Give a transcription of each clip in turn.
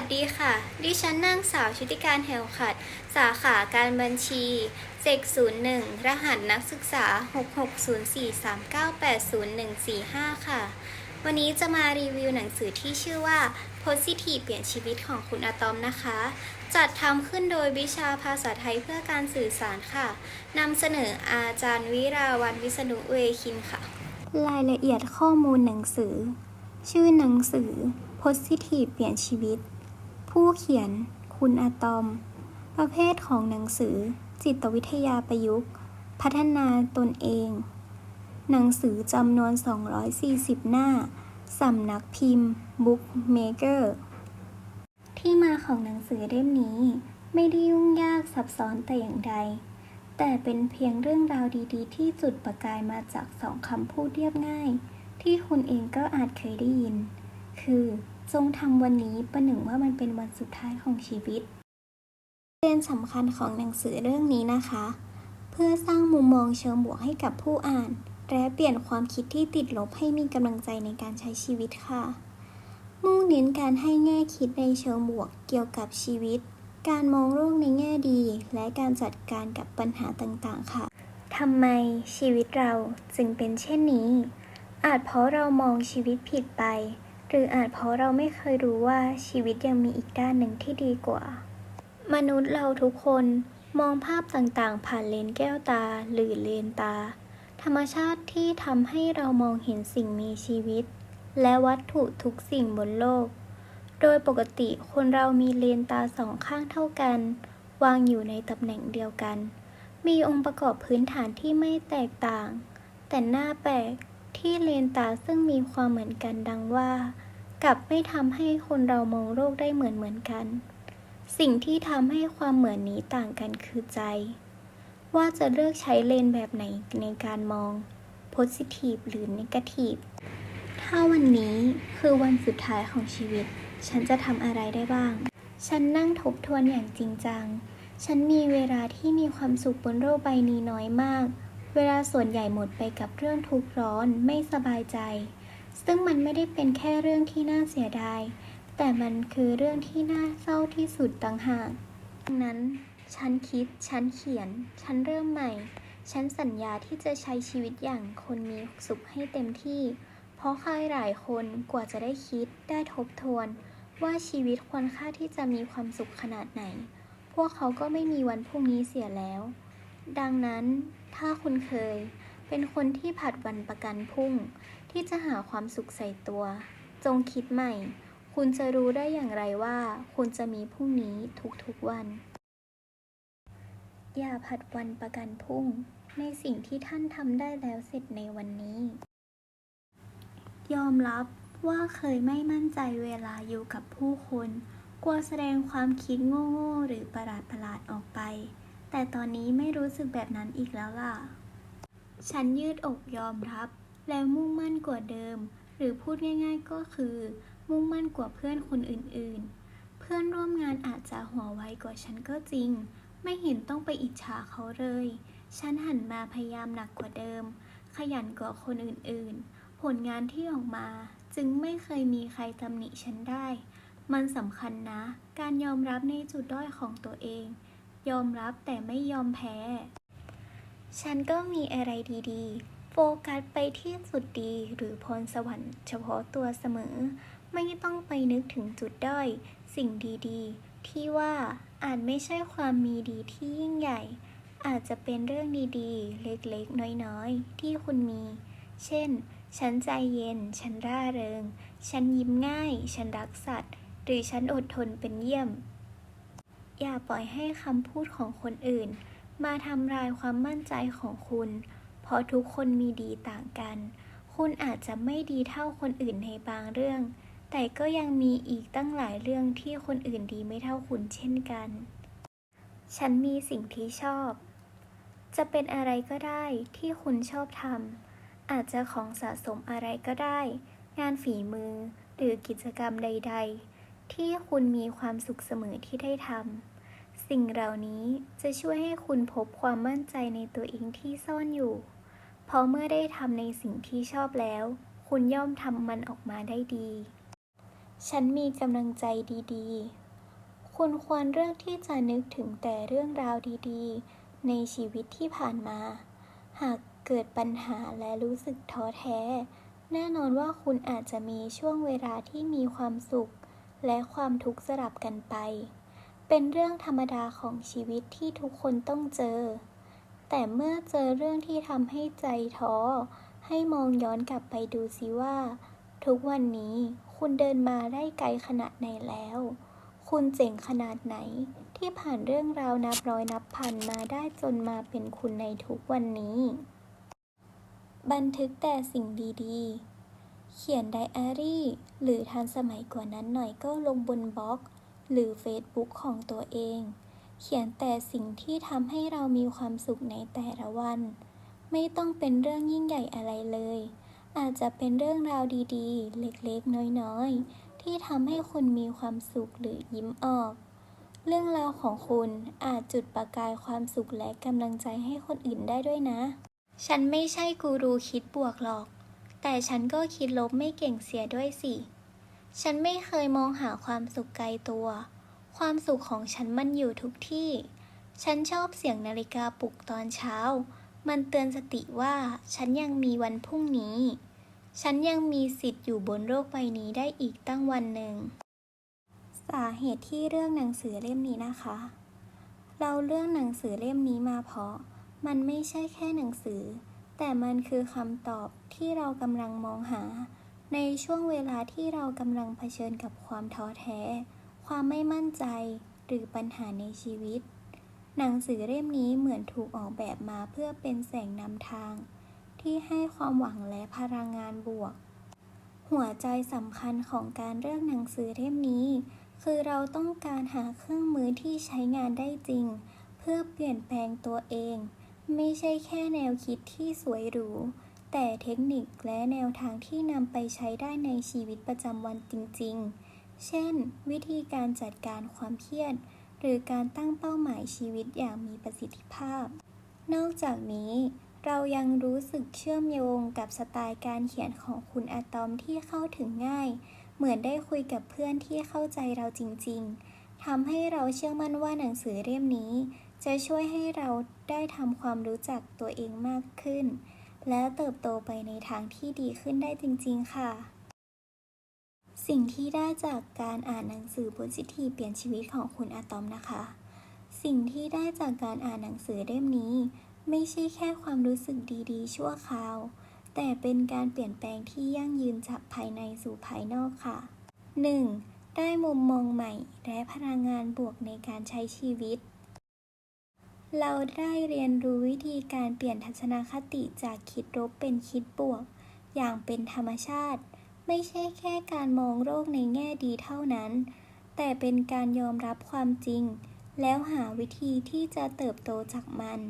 วัสดีค่ะ ดิฉันนางสาวชุติการเฮลขัด สาขาการบัญชีเซก01 รหัสนักศึกษา 6604398045 ค่ะ วันนี้จะมารีวิวหนังสือที่ชื่อว่า Positive เปลี่ยนชีวิตของคุณอะตอมนะคะ จัดทำขึ้นโดยวิชาภาษาไทยเพื่อการสื่อสารค่ะ นำเสนออาจารย์วิราวันวิษณุเวคินค่ะ รายละเอียดข้อมูลหนังสือ ชื่อหนังสือ Positive เปลี่ยนชีวิต ผู้เขียน คุณอะตอม ประเภทของหนังสือ จิตวิทยาประยุกต์ พัฒนาตนเอง หนังสือจำนวน 240 หน้า สำนักพิมพ์ Bookmaker ที่มาของหนังสือเล่มนี้ ไม่ได้ยุ่งยากซับซ้อนแต่อย่างใด แต่เป็นเพียงเรื่องราวดีๆ ที่จุดประกายมาจากสองคำพูดเรียบง่าย ที่คุณเองก็อาจเคยได้ยิน คือ จงทำวันนี้ประหนึ่งว่ามันเป็นวันสุดท้ายของชีวิตเรียนสำคัญของหนังสือเรื่องนี้นะคะ เพื่อสร้างมุมมองเชิงบวกให้กับผู้อ่าน และเปลี่ยนความคิดที่ติดลบให้มีกำลังใจในการใช้ชีวิตค่ะ มุ่งเน้นการให้แง่คิดในเชิงบวกเกี่ยวกับชีวิต การมองโลกในแง่ดี และการจัดการกับปัญหาต่างๆ ค่ะทำไมชีวิตเราจึงเป็นเช่นนี้ อาจเพราะเรามองชีวิตผิดไป หรืออาจเพราะเราไม่เคยรู้ว่าชีวิตยังมีอีกด้านหนึ่งที่ดีกว่า มนุษย์เราทุกคนมองภาพต่างๆ ผ่านเลนแก้วตาหรือเลนตา ธรรมชาติที่ทำให้เรามองเห็นสิ่งมีชีวิต และวัตถุทุกสิ่งบนโลก โดยปกติคนเรามีเลนตาสองข้างเท่ากัน วางอยู่ในตำแหน่งเดียวกัน มีองค์ประกอบพื้นฐานที่ไม่แตกต่าง แต่หน้าแปลก ที่เลนตาซึ่งมีความเหมือนกันดังว่า กลับไม่ทำให้คนเรามองโลกได้เหมือนเหมือนกัน สิ่งที่ทำให้ความเหมือนนี้ต่างกันคือใจ ว่าจะเลือกใช้เลนแบบไหนในการมอง positive หรือ negative ถ้าวันนี้คือวันสุดท้ายของชีวิต ฉันจะทำอะไรได้บ้าง ฉันนั่งทบทวนอย่างจริงจัง ฉันมีเวลาที่มีความสุขบนโลกใบนี้น้อยมาก เวลาส่วนใหญ่หมดไปกับเรื่องทุกข์ร้อนไม่สบายใจ ซึ่งมันไม่ได้เป็นแค่เรื่องที่น่าเสียดาย แต่มันคือเรื่องที่น่าเศร้าที่สุดต่างหากดังนั้นฉันคิด ฉันเขียน ฉันเริ่มใหม่ ฉันสัญญาที่จะใช้ชีวิตอย่างคนมีสุขให้เต็มที่ เพราะใครหลายคนกว่าจะได้คิดได้ทบทวน ว่าชีวิตควรค่าที่จะมีความสุขขนาดไหน พวกเขาก็ไม่มีวันพรุ่งนี้เสียแล้ว ดังนั้นถ้าคุณเคย เป็นคนที่ผัดวันประกันพรุ่ง ที่จะหาความสุขใส่ตัว จงคิดใหม่ คุณจะรู้ได้อย่างไรว่า คุณจะมีพรุ่งนี้ทุกๆวัน อย่าผัดวันประกันพรุ่ง ในสิ่งที่ท่านทำได้แล้วเสร็จในวันนี้ ยอมรับว่าเคยไม่มั่นใจเวลาอยู่กับผู้คน กลัวแสดงความคิดโง่ๆหรือประหลาดๆออกไป แต่ตอนนี้ไม่รู้สึกแบบนั้นอีกแล้วล่ะ ฉันยืดอกยอมรับ แล้วมุ่งมั่นกว่าเดิม หรือพูดง่าย ๆก็คือ มุ่งมั่นกว่าเพื่อนคนอื่นๆ เพื่อนร่วมงานอาจจะหัวไวกว่าฉันก็จริง ไม่เห็นต้องไปอิจฉาเขาเลย ฉันหันมาพยายามหนักกว่าเดิม ขยันกว่าคนอื่นๆ ผลงานที่ออกมาจึงไม่เคยมีใครตำหนิฉันได้ มันสำคัญนะ การยอมรับในจุดด้อยของตัวเอง ยอมรับแต่ไม่ยอมแพ้ ฉันก็มีอะไรดีๆ โฟกัสไปที่จุดดีหรือพรสวรรค์เฉพาะตัวเสมอ ไม่ต้องไปนึกถึงจุดด้อย สิ่งดีๆ ที่ว่าอาจไม่ใช่ความมีดีที่ยิ่งใหญ่ อาจจะเป็นเรื่องดีๆ เล็กๆ น้อยๆ ที่คุณมี เช่น ฉันใจเย็น ฉันร่าเริง ฉันยิ้มง่าย ฉันรักสัตว์ หรือฉันอดทนเป็นเยี่ยม อย่าปล่อยให้คำพูดของคนอื่น มาทำลายความมั่นใจของคุณ เพราะทุกคนมีดีต่างกัน คุณอาจจะไม่ดีเท่าคนอื่นในบางเรื่อง แต่ก็ยังมีอีกตั้งหลายเรื่องที่คนอื่นดีไม่เท่าคุณเช่นกัน ฉันมีสิ่งที่ชอบ จะเป็นอะไรก็ได้ที่คุณชอบทำ อาจจะของสะสมอะไรก็ได้ งานฝีมือ หรือกิจกรรมใด ๆ ที่คุณมีความสุขเสมอที่ได้ทำ สิ่งเหล่านี้จะช่วยให้คุณพบความมั่นใจในตัวเองที่ซ่อนอยู่ เพราะเมื่อได้ทำในสิ่งที่ชอบแล้ว คุณย่อมทำมันออกมาได้ดี ฉันมีกำลังใจดีๆ คุณควรเลือกที่จะนึกถึงแต่เรื่องราวดีๆ ในชีวิตที่ผ่านมา หากเกิดปัญหาและรู้สึกท้อแท้ แน่นอนว่าคุณอาจจะมีช่วงเวลาที่มีความสุข และความทุกข์สลับกันไป เป็นเรื่องธรรมดาของชีวิตที่ทุกคนต้องเจอ แต่เมื่อเจอเรื่องที่ทำให้ใจท้อ ให้มองย้อนกลับไปดูสิว่า ทุกวันนี้คุณเดินมาได้ไกลขนาดไหนแล้ว คุณเจ๋งขนาดไหนที่ผ่านเรื่องราวนับร้อยนับพันมาได้จนมาเป็นคุณในทุกวันนี้ บันทึกแต่สิ่งดี ๆ เขียนไดอารี่ หรือทันสมัยกว่านั้นหน่อยก็ลงบนบล็อก หรือเฟซบุ๊กของตัวเอง เขียนแต่สิ่งที่ทำให้เรามีความสุขในแต่ละวัน ไม่ต้องเป็นเรื่องยิ่งใหญ่อะไรเลย อาจจะเป็นเรื่องราวดีๆ เล็กๆ น้อยๆ ที่ทำให้คุณมีความสุขหรือยิ้มออก เรื่องราวของคุณอาจจุดประกายความสุขและกำลังใจให้คนอื่นได้ด้วยนะ ฉันไม่ใช่กูรูคิดบวกหรอก แต่ฉันก็คิดลบไม่เก่งเสียด้วยสิ ฉันไม่เคยมองหาความสุขไกลตัว ความสุขของฉันมันอยู่ทุกที่ ฉันชอบเสียงนาฬิกาปลุกตอนเช้า มันเตือนสติว่าฉันยังมีวันพรุ่งนี้ ฉันยังมีสิทธิ์อยู่บนโลกใบนี้ได้อีกตั้งวันหนึ่ง สาเหตุที่เรื่องหนังสือเล่มนี้นะคะ เราเรื่องหนังสือเล่มนี้มาเพราะ มันไม่ใช่แค่หนังสือ แต่มันคือคำตอบที่เรากำลังมองหา ในช่วงเวลาที่เรากำลังเผชิญกับความท้อแท้ ความไม่มั่นใจ หรือปัญหาในชีวิต หนังสือเล่มนี้เหมือนถูกออกแบบมาเพื่อเป็นแสงนำทาง ที่ให้ความหวังและพลังงานบวก หัวใจสำคัญของการเลือกหนังสือเล่มนี้ คือเราต้องการหาเครื่องมือที่ใช้งานได้จริง เพื่อเปลี่ยนแปลงตัวเอง ไม่ใช่แค่แนวคิดที่สวยหรู แต่เทคนิคและแนวทางที่นำไปใช้ได้ในชีวิตประจำวันจริง ๆ เช่น วิธีการจัดการความเครียด หรือการตั้งเป้าหมายชีวิตอย่างมีประสิทธิภาพ นอกจากนี้เรายังรู้สึกเชื่อมโยงกับสไตล์การเขียนของคุณอะตอมที่เข้าถึงง่าย เหมือนได้คุยกับเพื่อนที่เข้าใจเราจริง ๆ ทำให้เราเชื่อมั่นว่าหนังสือเล่มนี้ จะช่วยให้เราได้ทำความรู้จักตัวเองมากขึ้น และเติบโตไปในทางที่ดีขึ้นได้จริง ๆ ค่ะ สิ่งที่ได้จากการอ่านหนังสือบนสิทธิเปลี่ยนชีวิตของคุณอะตอมนะคะ สิ่งที่ได้จากการอ่านหนังสือเล่มนี้ ไม่ใช่แค่ความรู้สึกดีๆ ชั่วคราว แต่เป็นการเปลี่ยนแปลงที่ยั่งยืนจากภายในสู่ภายนอกค่ะ 1. ได้มุมมองใหม่ และพลังงานบวกในการใช้ชีวิต เราได้เรียนรู้วิธีการเปลี่ยนทัศนคติจากคิดลบเป็นคิดบวก อย่างเป็นธรรมชาติ ไม่ใช่แค่การมองโลกในแง่ดีเท่านั้น แต่เป็นการยอมรับความจริง แล้วหาวิธีที่จะเติบโตจากมัน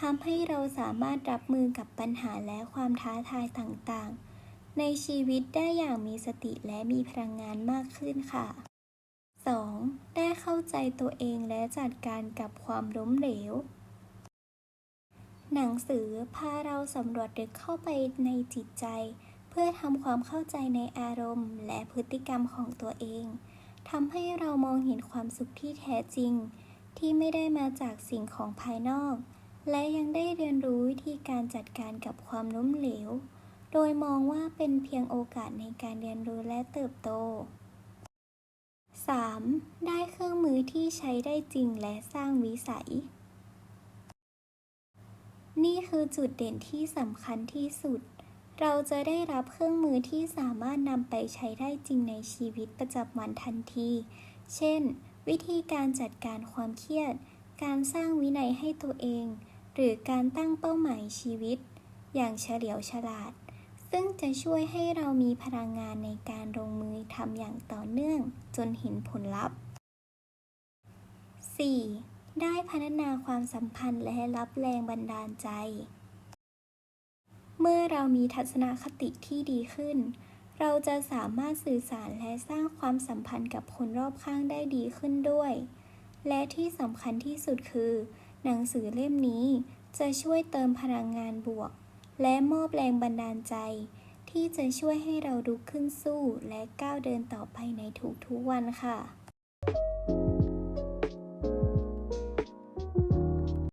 ทำให้เราสามารถรับมือกับปัญหาและความท้าทายต่างๆ ในชีวิตได้อย่างมีสติและมีพลังงานมากขึ้นค่ะ 2. ได้เข้าใจตัวเองและจัดการกับความล้มเหลว หนังสือพาเราสำรวจลึกเข้าไปในจิตใจ เพื่อทำความเข้าใจในอารมณ์ และพฤติกรรมของตัวเองทำให้เรามองเห็นความสุขที่แท้จริง ที่ไม่ได้มาจากสิ่งของภายนอก และยังได้เรียนรู้วิธีการจัดการกับความล้มเหลว โดยมองว่าเป็นเพียงโอกาสในการเรียนรู้และเติบโต 3. ได้เครื่องมือที่ใช้ได้จริงและสร้างวิสัย นี่คือจุดเด่นที่สำคัญที่สุด เราจะได้รับเครื่องมือที่สามารถนำไปใช้ได้จริงในชีวิตประจำวันทันที เช่น วิธีการจัดการความเครียด การสร้างวินัยให้ตัวเอง หรือการตั้งเป้าหมายชีวิต อย่างเฉลียวฉลาด ซึ่งจะช่วยให้เรามีพลังงานในการลงมือทำอย่างต่อเนื่องจนเห็นผลลัพธ์ 4. ได้พัฒนาความสัมพันธ์และรับแรงบันดาลใจ เมื่อเรามีทัศนคติที่ดีขึ้น เราจะสามารถสื่อสารและสร้างความสัมพันธ์กับคนรอบข้างได้ดีขึ้นด้วย และที่สำคัญที่สุดคือ หนังสือเล่มนี้จะช่วยเติมพลังงานบวก และมอบแรงบันดาลใจ ที่จะช่วยให้เราลุกขึ้นสู้และก้าวเดินต่อไปในทุกๆวันค่ะ